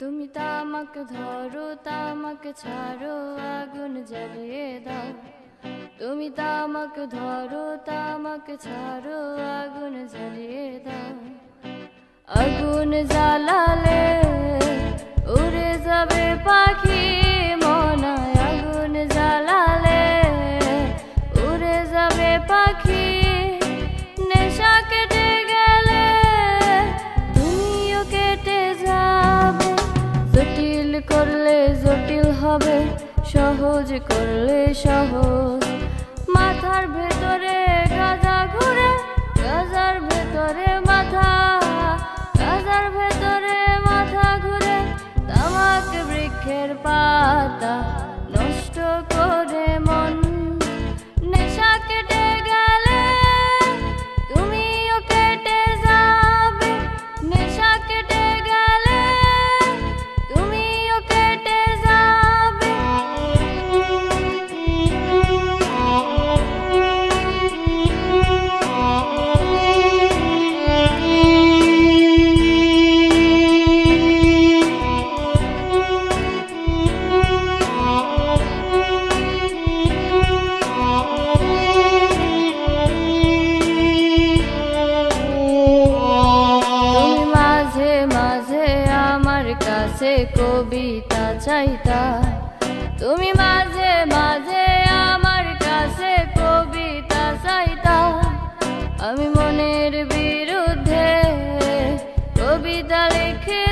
তুমি তামাক ধরো, তামাক ছাড়ো, আগুন জ্বালিয়ে দাও। তুমি তামাক ধরো, তামাক ছাড়ো, আগুন জ্বালিয়ে দাও। আগুন জ্বালালে উড়ে যাবে পাখি আগুন জ্বালালে পাখি, নেশা কেটে সহজ করলে সহজ। মাথার ভেতরে গাজা ঘুরে, গাজার ভেতরে মাথা। গাজার ভেতরে মাথা ঘুরে, তামাক বৃক্ষের পাতা নষ্ট কাছে কবিতা চাইতা। তুমি মাঝে মাঝে আমার কাছে কবিতা চাইতা। আমি মনের বিরুদ্ধে কবিতা লিখতাম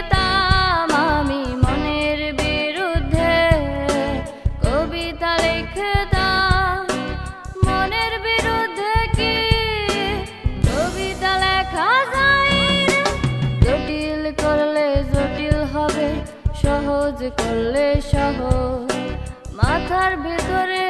করলে সহ মাথার ভেতরে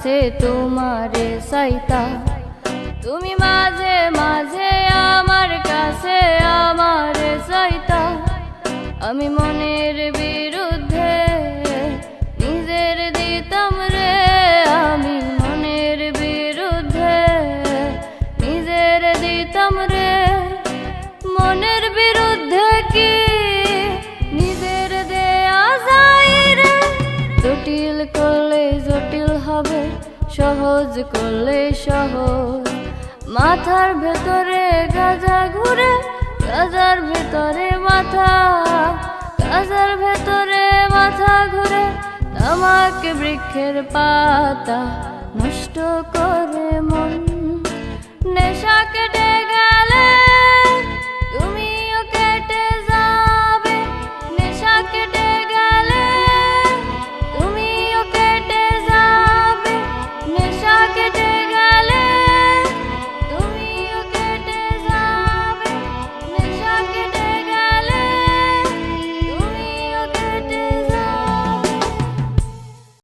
কাছে তোমারে সাইতা তুমি মাঝে মাঝে আমার কাছে আমার সাইতা আমি মনের বিরুদ্ধে সহজ করলে শহর মাথার ভেতরে গাজা ঘুরে, গাজার ভেতরে মাথা। গাজার ভেতরে মাথা ঘুরে আমাকে বৃক্ষের পাতা নষ্ট করে